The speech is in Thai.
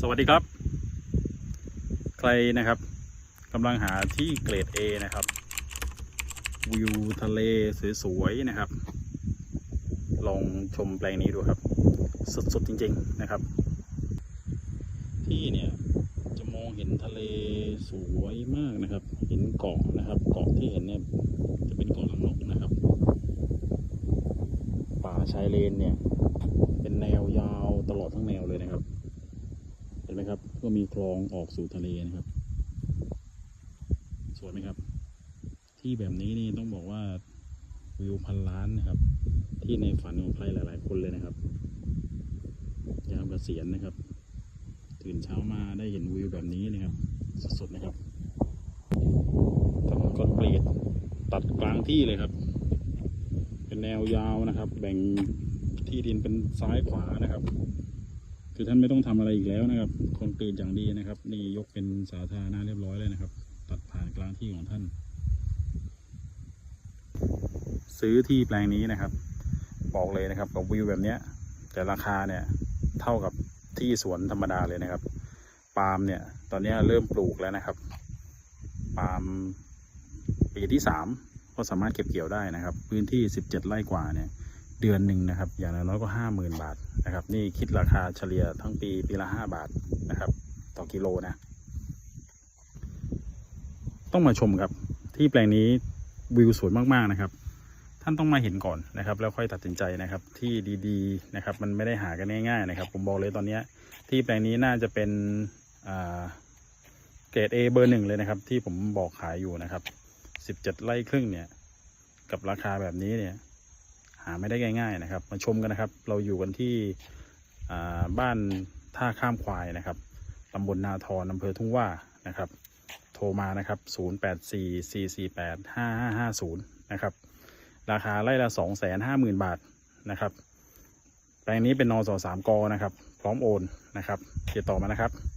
สวัสดีครับ ใครนะครับกำลังหาที่เกรด A นะครับ วิวทะเลสวยๆนะครับ ลองชมแปลงนี้ดูครับ สดๆจริง ๆนะครับ ที่เนี่ยจะมองเห็นทะเลสวยมากนะครับ เห็นเกาะนะครับ เกาะที่เห็นเนี่ยจะเป็นเกาะลังนกนะครับ ป่าชายเลนเนี่ย เป็นแนวยาวตลอดทั้งแนวเลยนะครับ เห็นไหมครับ ก็มีคลองออกสู่ทะเลนะครับ สวยไหมครับ ที่แบบนี้นี่ต้องบอกว่าวิวพันล้านนะครับ ที่ในฝันของใครหลาย ๆ คนเลยนะครับ ยามเกษียณนะครับ ตื่นเช้ามาได้เห็นวิวแบบนี้นะครับ สดๆนะครับถนนคอนกรีตตัดกลางที่เลยครับ เป็นแนวยาวนะครับ แบ่งที่ดินเป็นซ้ายขวานะครับ คือท่านไม่ต้องทำอะไรอีกแล้วนะครับคอนกรีตอย่างดีนะครับ นี่ยกเป็นสาธารณะเรียบร้อยเลยนะครับ ตัดผ่านกลางที่ของท่าน ซื้อที่แปลงนี้นะครับ บอกเลยนะครับกับวิวแบบเนี้ย แต่ราคาเนี่ยเท่ากับที่สวนธรรมดาเลยนะครับ ปาล์มเนี่ย ตอนนี้เริ่มปลูกแล้วนะครับ ปาล์มปีที่สามก็สามารถเก็บเกี่ยวได้นะครับ พื้นที่สิบเจ็ดไร่กว่าเนี่ย เดือนหนึ่งนะครับ อย่างน้อยก็ห้าหมื่นบาทนะครับ นี่คิดราคาเฉลี่ยทั้งปีปีละห้าบาทนะครับ ต่อกิโลนะ ต้องมาชมครับ ที่แปลงนี้วิวสวยมากๆนะครับ ท่านต้องมาเห็นก่อนนะครับ แล้วค่อยตัดสินใจนะครับ ที่ดีๆนะครับ มันไม่ได้หากันง่ายๆนะครับ ผมบอกเลยตอนเนี้ยที่แปลงนี้น่าจะเป็นเกรด A เบอร์หนึ่งเลยนะครับ ที่ผมบอกขายอยู่นะครับสิบเจ็ดไร่ครึ่งเนี่ย กับราคาแบบนี้เนี่ย หาไม่ได้ง่ายๆนะครับ มาชมกันนะครับ เราอยู่กันที่บ้านท่าข้ามควายนะครับตำบลนาทรอำเภอทุ่งว่านะครับ โทรมานะครับ 0844485550 นะครับ ราคาไร่ละ 250,000 บาทนะครับ แปลงนี้เป็นนอสอสามกนะครับ พร้อมโอนนะครับติดต่อมานะครับ